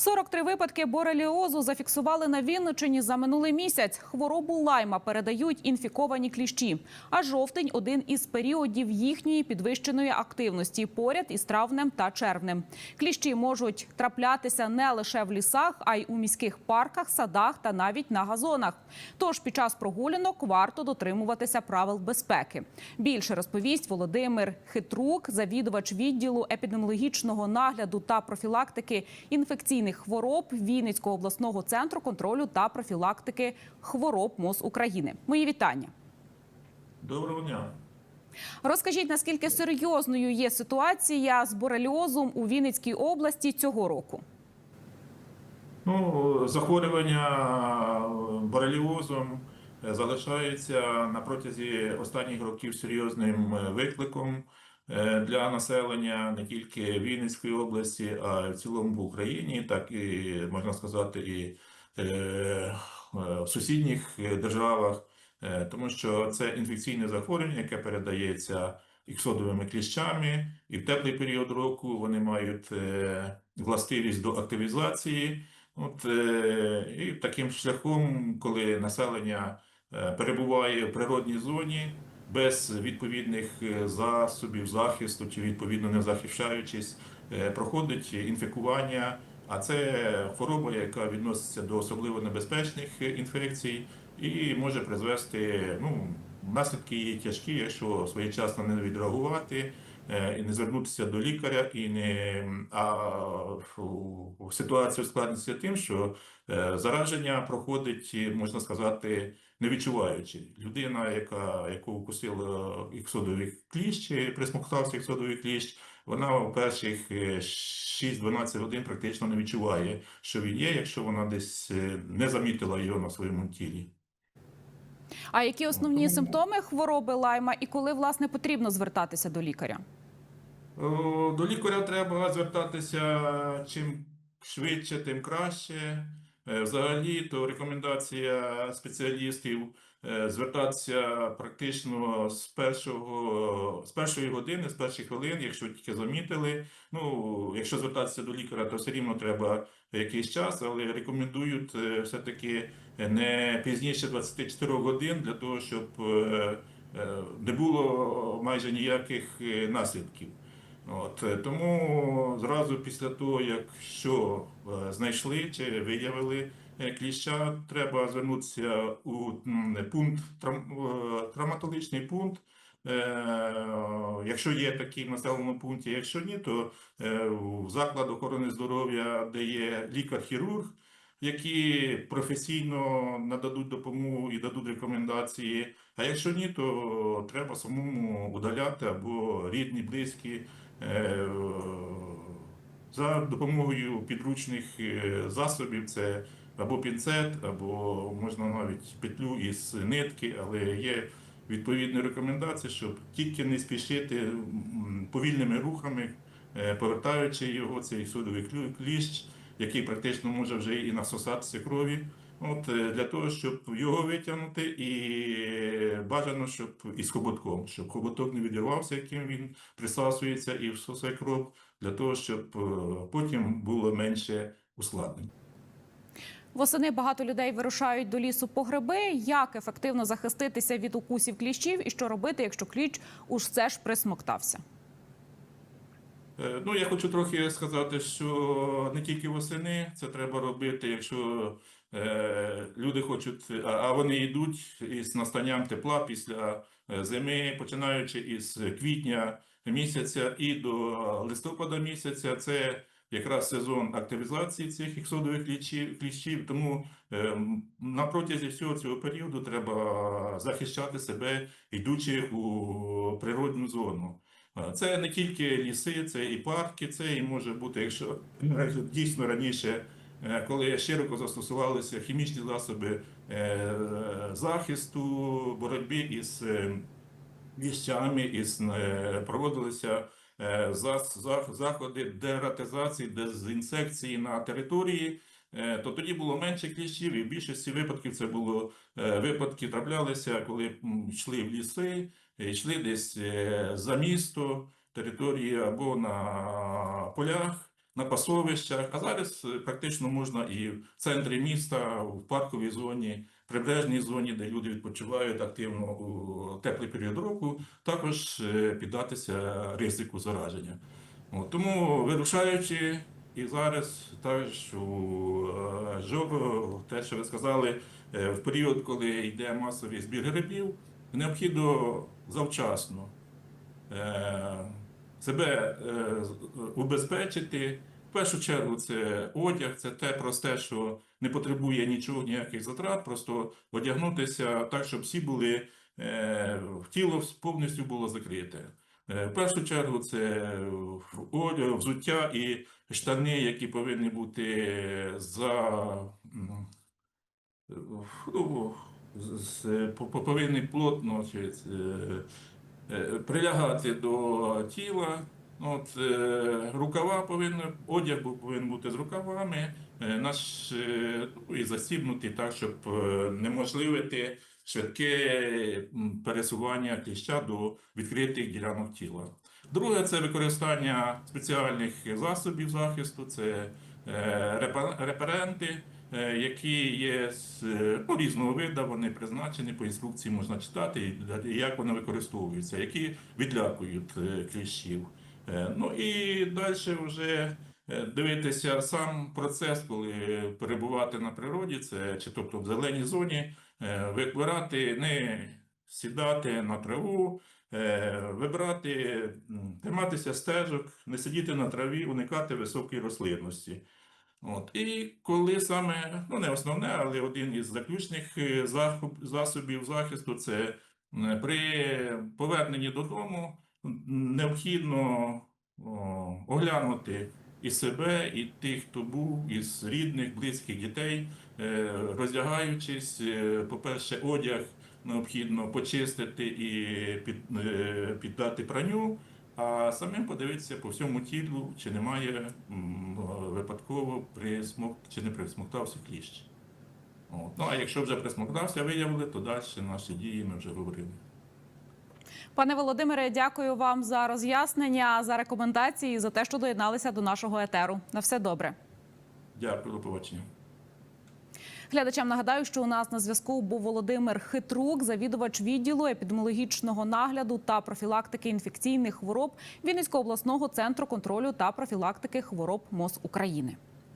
43 випадки бореліозу зафіксували на Вінниччині за минулий місяць. Хворобу лайма передають інфіковані кліщі. А жовтень один із періодів їхньої підвищеної активності поряд із травнем та червнем. Кліщі можуть траплятися не лише в лісах, а й у міських парках, садах та навіть на газонах. Тож під час прогулянок варто дотримуватися правил безпеки. Більше розповість Володимир Хитрук, завідувач відділу епідеміологічного нагляду та профілактики інфекційних хвороб Вінницького обласного центру контролю та профілактики хвороб МОЗ України. Мої вітання. Доброго дня. Розкажіть, наскільки серйозною є ситуація з бореліозом у Вінницькій області цього року? Ну, захворювання бореліозом залишається на протязі останніх років серйозним викликом е, для населення не тільки Вінницької області, а й в цілому в Україні, так і можна сказати, і е, е, в сусідніх державах, Е, тому що це інфекційне захворювання, яке передається іксодовими кліщами, і в теплий період року вони мають е, властивість до активізації. От, е, і таким шляхом, коли населення е, перебуває в природній зоні без відповідних е, засобів захисту чи відповідно не захищаючись, е, проходить інфікування. А це хвороба, яка відноситься до особливо небезпечних е, інфекцій і може призвести, ну, наслідки тяжкі, якщо своєчасно не відреагувати і не звернутися до лікаря, і не а ситуація ускладниться тим, що е, зараження проходить, е, можна сказати, не відчуваючи. Людина, яка яку укусила іксодовий кліщ, чи присмоктався іксодовий кліщ, вона у перших е, 6-12 годин практично не відчуває, що він є, якщо вона десь е, не замітила його на своєму тілі. А які основні Тому- симптоми хвороби лайма і коли власне потрібно звертатися до лікаря? О, До лікаря треба звертатися чим швидше, тим краще. Е, Взагалі, то рекомендація спеціалістів е, звертатися практично з першого з першої години, з перших хвилин, якщо тільки замітили. Ну, якщо звертатися до лікаря, то все рівно треба якийсь час, але рекомендують е, все-таки не пізніше 24 годин для того, щоб е, е, не було майже ніяких е, наслідків. От, е, тому зразу після того, якщо е, знайшли чи виявили е, кліща, треба звернутися у пункт травматологічний пункт. Якщо є такий в населеному пункті, якщо ні, то в заклад охорони здоров'я, де є лікар-хірург, які професійно нададуть допомогу і дадуть рекомендації. А якщо ні, то треба самому удаляти або рідні, близькі за допомогою підручних е, засобів. Це або пінцет, або можна навіть петлю із нитки, але є відповідні рекомендації, щоб тільки не спішити повільними рухами, е, повертаючи його, цей судовий кліщ, який практично може вже і насосатися крові. От е, для того, щоб його витягнути, і бажано, щоб із хоботком, щоб хоботок не відірвався, яким він присасується і всосає кров, для того, щоб е, потім було менше ускладнень. Восени багато людей вирушають до лісу по гриби. Як ефективно захиститися від укусів кліщів і що робити, якщо кліщ уж все ж присмоктався? Е, Ну, я хочу трохи сказати, що не тільки восени це треба робити, якщо е, люди хочуть, а, вони йдуть із настанням тепла після е, зими, починаючи із квітня місяця і до листопада місяця, це якраз сезон активізації цих іксодових кліщів. Тому е, на протязі всього цього періоду треба захищати себе, йдучи у природну зону. Це не тільки ліси, це і парки, це і може бути, якщо е, дійсно раніше, е, коли широко застосувалися хімічні засоби е, захисту, боротьби із е, віщами, із е, проводилися е, заходи дератизації, дезінсекції на території. е, То тоді було менше кліщів, і в більшості випадків це було е, випадки траплялися, коли йшли в ліси, е, йшли десь е, за місто, території або на полях, на пасовищах. А зараз е, практично можна і в центрі міста, в парковій зоні, прибережній зоні, де люди відпочивають активно у теплий період року, також е, піддатися ризику зараження. От, тому вирушаючи і зараз також у е, те, що ви сказали, в період, коли йде масовий збір грибів, необхідно завчасно себе е, убезпечити. В першу чергу це одяг, це те просте, що не потребує нічого, ніяких затрат, просто одягнутися так, щоб всі були, е, тіло повністю було закрите. Е, В першу чергу це одяг, взуття і штани, які повинні бути за ну, повинні плотно прилягати до тіла. От, е, рукава повинні, одяг повинен бути з рукавами, е, наш, е, ну, і застібнутий так, щоб е, неможливити швидке пересування кліща до відкритих ділянок тіла. Друге це використання спеціальних засобів захисту, це е, репа- реперенти, е, які є е, ну, різного виду, вони призначені по інструкції можна читати, як вони використовуються, які відлякують е, кліщів. Е, Ну і далі вже е, дивитися сам процес, коли перебувати на природі, це чи тобто в зеленій зоні, е, вибирати, не сідати на траву, е, вибирати, м, триматися стежок, не сидіти на траві, уникати високої рослинності. От. І коли саме, ну не основне, але один із заключних е, засобів захисту це при поверненні додому необхідно оглянути і себе, і тих, хто був, із рідних, близьких дітей, е, роздягаючись, е, по-перше, одяг необхідно почистити і під, піддати пранню, а самим подивитися по всьому тілу, чи немає випадково присмок, чи не присмоктався кліщ. От. Ну а якщо вже присмоктався, виявили, то далі наші дії ми вже говорили. Пане Володимире, дякую вам за роз'яснення, за рекомендації, за те, що доєдналися до нашого етеру. На все добре. Дякую, до побачення. Глядачам нагадаю, що у нас на зв'язку був Володимир Хитрук, завідувач відділу епідеміологічного нагляду та профілактики інфекційних хвороб Вінницького обласного центру контролю та профілактики хвороб МОЗ України.